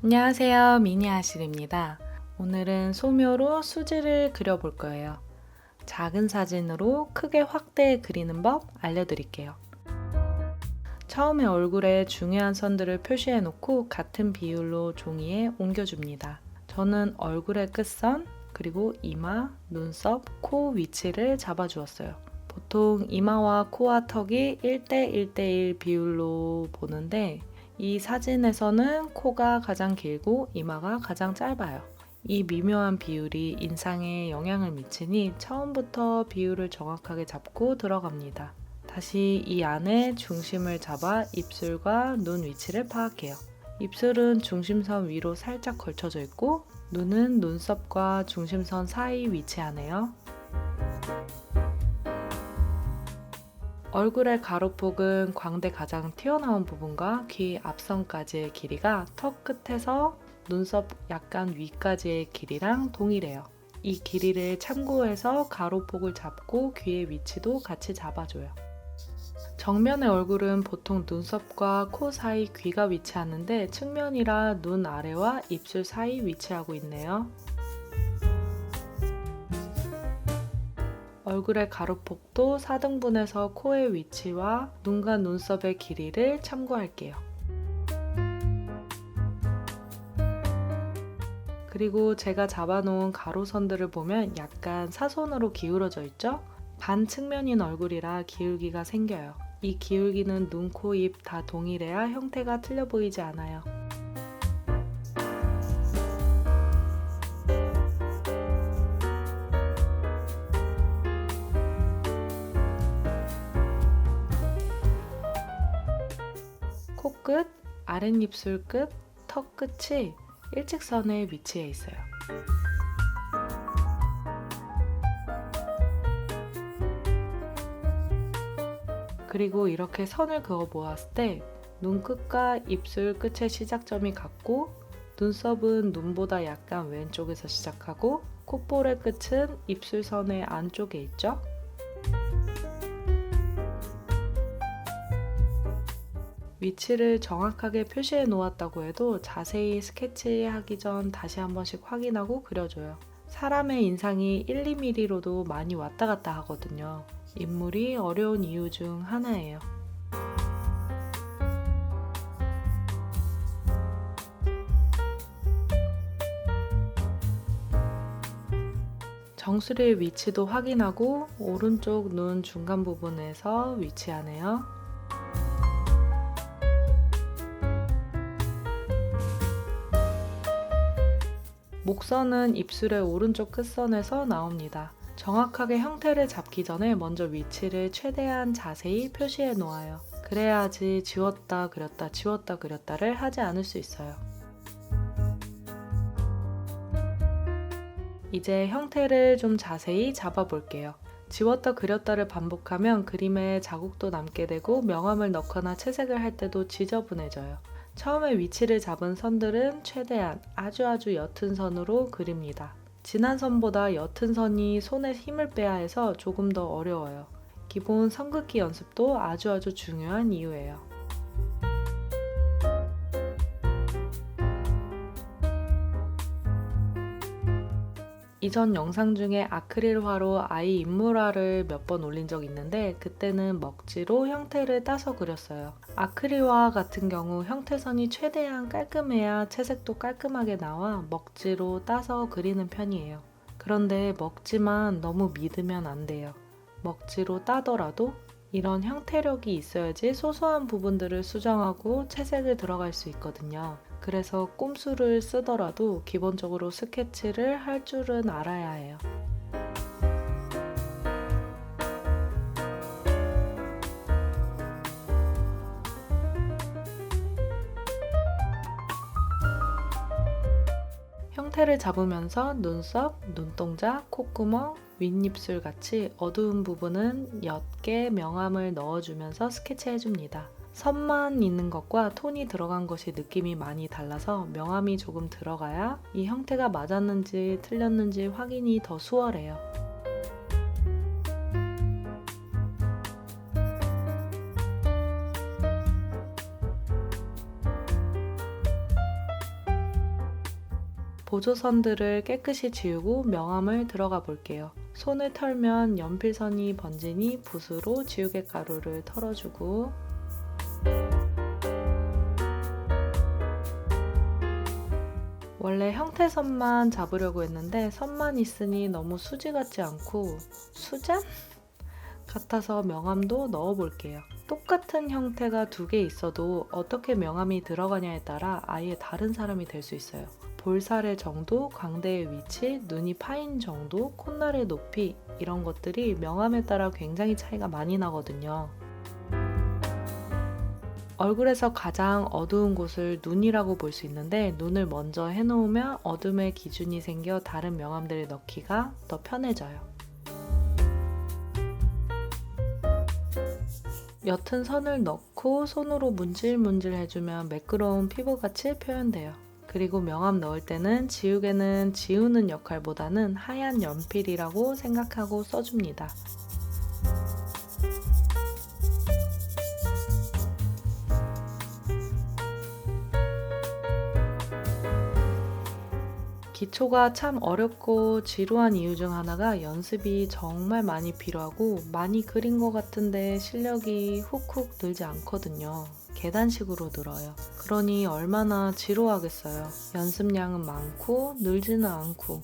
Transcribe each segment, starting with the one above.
안녕하세요. 미니아실입니다. 오늘은 소묘로 수지를 그려볼 거예요. 작은 사진으로 크게 확대해 그리는 법 알려드릴게요. 처음에 얼굴에 중요한 선들을 표시해 놓고 같은 비율로 종이에 옮겨줍니다. 저는 얼굴의 끝선, 그리고 이마, 눈썹, 코 위치를 잡아주었어요. 보통 이마와 코와 턱이 1대 1대1 비율로 보는데 이 사진에서는 코가 가장 길고 이마가 가장 짧아요. 이 미묘한 비율이 인상에 영향을 미치니 처음부터 비율을 정확하게 잡고 들어갑니다. 다시 이 안에 중심을 잡아 입술과 눈 위치를 파악해요. 입술은 중심선 위로 살짝 걸쳐져 있고 눈은 눈썹과 중심선 사이 위치하네요. 얼굴의 가로폭은 광대 가장 튀어나온 부분과 귀 앞선까지의 길이가 턱 끝에서 눈썹 약간 위까지의 길이랑 동일해요. 이 길이를 참고해서 가로폭을 잡고 귀의 위치도 같이 잡아줘요. 정면의 얼굴은 보통 눈썹과 코 사이 귀가 위치하는데 측면이라 눈 아래와 입술 사이 위치하고 있네요. 얼굴의 가로폭도 4등분해서 코의 위치와 눈과 눈썹의 길이를 참고할게요. 그리고 제가 잡아놓은 가로선들을 보면 약간 사선으로 기울어져 있죠? 반 측면인 얼굴이라 기울기가 생겨요. 이 기울기는 눈, 코, 입 다 동일해야 형태가 틀려 보이지 않아요. 코끝, 아랫입술 끝, 턱 끝이 일직선에 위치해 있어요. 그리고 이렇게 선을 그어 보았을 때 눈끝과 입술 끝의 시작점이 같고 눈썹은 눈보다 약간 왼쪽에서 시작하고 콧볼의 끝은 입술선의 안쪽에 있죠. 위치를 정확하게 표시해 놓았다고 해도 자세히 스케치하기 전 다시 한 번씩 확인하고 그려줘요. 사람의 인상이 1, 2mm로도 많이 왔다 갔다 하거든요. 인물이 어려운 이유 중 하나예요. 정수리의 위치도 확인하고 오른쪽 눈 중간 부분에서 위치하네요. 목선은 입술의 오른쪽 끝선에서 나옵니다. 정확하게 형태를 잡기 전에 먼저 위치를 최대한 자세히 표시해 놓아요. 그래야지 지웠다 그렸다 지웠다 그렸다를 하지 않을 수 있어요. 이제 형태를 좀 자세히 잡아 볼게요. 지웠다 그렸다를 반복하면 그림에 자국도 남게 되고 명암을 넣거나 채색을 할 때도 지저분해져요. 처음에 위치를 잡은 선들은 최대한 아주 아주 옅은 선으로 그립니다. 진한 선보다 옅은 선이 손에 힘을 빼야 해서 조금 더 어려워요. 기본 선긋기 연습도 아주 아주 중요한 이유예요. 이전 영상 중에 아크릴화로 아이 인물화를 몇 번 올린 적 있는데 그때는 먹지로 형태를 따서 그렸어요. 아크릴화 같은 경우 형태선이 최대한 깔끔해야 채색도 깔끔하게 나와 먹지로 따서 그리는 편이에요. 그런데 먹지만 너무 믿으면 안 돼요. 먹지로 따더라도 이런 형태력이 있어야지 소소한 부분들을 수정하고 채색을 들어갈 수 있거든요. 그래서 꼼수를 쓰더라도 기본적으로 스케치를 할 줄은 알아야 해요. 형태를 잡으면서 눈썹, 눈동자, 콧구멍, 윗입술 같이 어두운 부분은 옅게 명암을 넣어주면서 스케치해줍니다. 선만 있는 것과 톤이 들어간 것이 느낌이 많이 달라서 명암이 조금 들어가야 이 형태가 맞았는지 틀렸는지 확인이 더 수월해요. 보조선들을 깨끗이 지우고 명암을 들어가 볼게요. 손을 털면 연필선이 번지니 붓으로 지우개 가루를 털어주고 원래 형태선만 잡으려고 했는데 선만 있으니 너무 수지 같지 않고 수잔? 같아서 명암도 넣어 볼게요. 똑같은 형태가 두 개 있어도 어떻게 명암이 들어가냐에 따라 아예 다른 사람이 될 수 있어요. 볼살의 정도, 광대의 위치, 눈이 파인 정도, 콧날의 높이 이런 것들이 명암에 따라 굉장히 차이가 많이 나거든요. 얼굴에서 가장 어두운 곳을 눈이라고 볼 수 있는데 눈을 먼저 해놓으면 어둠의 기준이 생겨 다른 명암들을 넣기가 더 편해져요. 옅은 선을 넣고 손으로 문질문질 해주면 매끄러운 피부같이 표현돼요. 그리고 명암 넣을 때는 지우개는 지우는 역할보다는 하얀 연필이라고 생각하고 써줍니다. 기초가 참 어렵고 지루한 이유 중 하나가 연습이 정말 많이 필요하고 많이 그린 것 같은데 실력이 훅훅 늘지 않거든요. 계단식으로 늘어요. 그러니 얼마나 지루하겠어요. 연습량은 많고 늘지는 않고.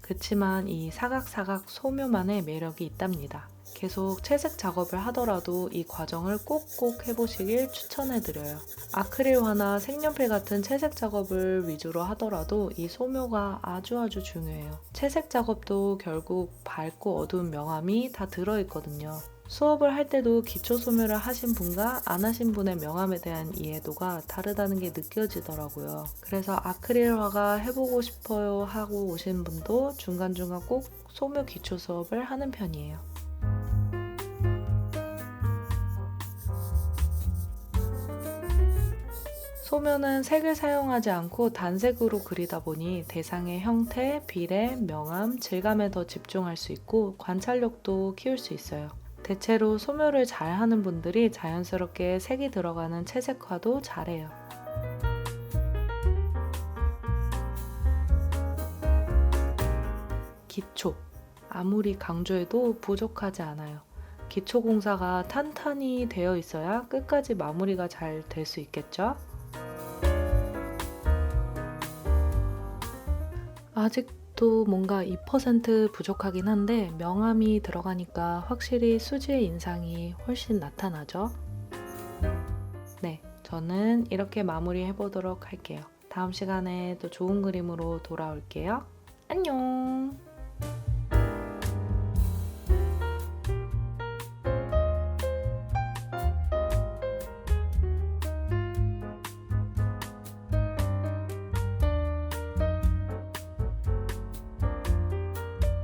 그치만 이 사각사각 소묘만의 매력이 있답니다. 계속 채색 작업을 하더라도 이 과정을 꼭꼭 해보시길 추천해드려요. 아크릴화나 색연필 같은 채색 작업을 위주로 하더라도 이 소묘가 아주 아주 중요해요. 채색 작업도 결국 밝고 어두운 명암이 다 들어있거든요. 수업을 할 때도 기초 소묘를 하신 분과 안 하신 분의 명암에 대한 이해도가 다르다는 게 느껴지더라고요. 그래서 아크릴화가 해보고 싶어요 하고 오신 분도 중간중간 꼭 소묘 기초 수업을 하는 편이에요. 소묘는 색을 사용하지 않고 단색으로 그리다 보니 대상의 형태, 비례, 명암, 질감에 더 집중할 수 있고 관찰력도 키울 수 있어요. 대체로 소묘를 잘 하는 분들이 자연스럽게 색이 들어가는 채색화도 잘해요. 기초. 아무리 강조해도 부족하지 않아요. 기초 공사가 탄탄히 되어 있어야 끝까지 마무리가 잘 될 수 있겠죠? 아직 도 뭔가 2% 부족하긴 한데 명암이 들어가니까 확실히 수지의 인상이 훨씬 나타나죠. 네, 저는 이렇게 마무리해 보도록 할게요. 다음 시간에 또 좋은 그림으로 돌아올게요. 안녕!